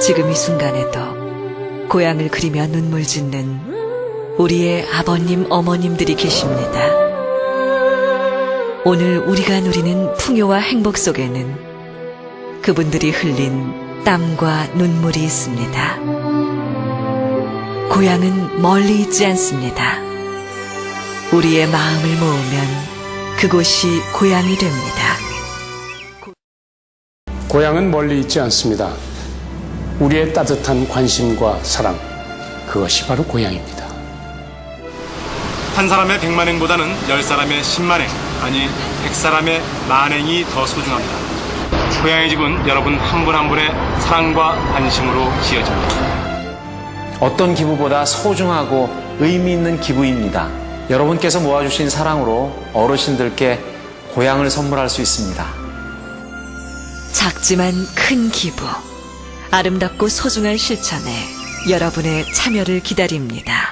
지금 이 순간에도 고향을 그리며 눈물 짓는 우리의 아버님, 어머님들이 계십니다. 오늘 우리가 누리는 풍요와 행복 속에는 그분들이 흘린 땀과 눈물이 있습니다. 고향은 멀리 있지 않습니다. 우리의 마음을 모으면 그곳이 고향이 됩니다. 고향은 멀리 있지 않습니다. 우리의 따뜻한 관심과 사랑, 그것이 바로 고향입니다. 한 사람의 백만 행보다는 열 사람의 십만 행, 아니 백 사람의 만 행이 더 소중합니다. 고향의 집은 여러분 한분한 분의 사랑과 관심으로 지어집니다. 어떤 기부보다 소중하고 의미 있는 기부입니다. 여러분께서 모아주신 사랑으로 어르신들께 고향을 선물할 수 있습니다. 작지만 큰 기부, 아름답고 소중한 실천에 여러분의 참여를 기다립니다.